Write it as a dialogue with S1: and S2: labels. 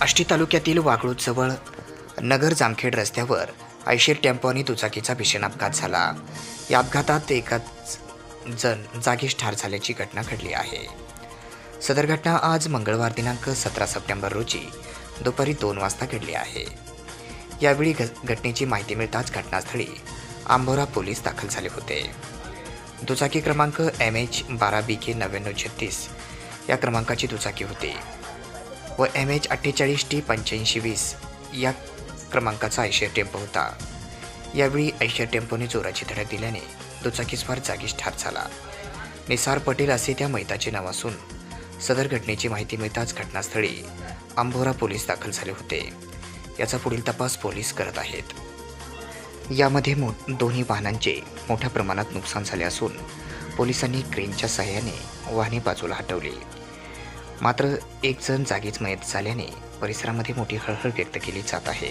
S1: आष्टी तालुक्यातील वाघळूजवळ नगर जामखेड रस्त्यावर ऐशीर टेम्पो आणि दुचाकीचा भीषण अपघात झाला. या अपघातात एकाच जण जागीच ठार झाल्याची घटना घडली आहे. सदर घटना आज मंगळवार दिनांक सतरा सप्टेंबर रोजी दुपारी दोन वाजता घडली आहे. यावेळी घ घटनेची माहिती मिळताच घटनास्थळी आंबोरा पोलीस दाखल झाले होते. दुचाकी क्रमांक एम एच बारा बी के नव्याण्णव छत्तीस या क्रमांकाची दुचाकी होती. व एम एच अठ्ठेचाळीस टी पंच्याऐंशी वीस या क्रमांकाचा ऐशर टेम्पो होता. यावेळी ऐशर टेम्पोने जोराची धडक दिल्याने दुचाकीस्वार जागीच ठार झाला. निसार पटेल असे त्या मैताचे नाव असून सदर घटनेची माहिती मिळताच घटनास्थळी आंबोरा पोलीस दाखल झाले होते. याचा पुढील तपास पोलीस करत आहेत. यामध्ये मो दोन्ही वाहनांचे मोठ्या प्रमाणात नुकसान झाले असून पोलिसांनी क्रेनच्या सहाय्याने वाहने बाजूला हटवली. मात्र एक जण जागीच मयत झाल्याने परिसरामध्ये मोठी हळहळ व्यक्त केली जात आहे.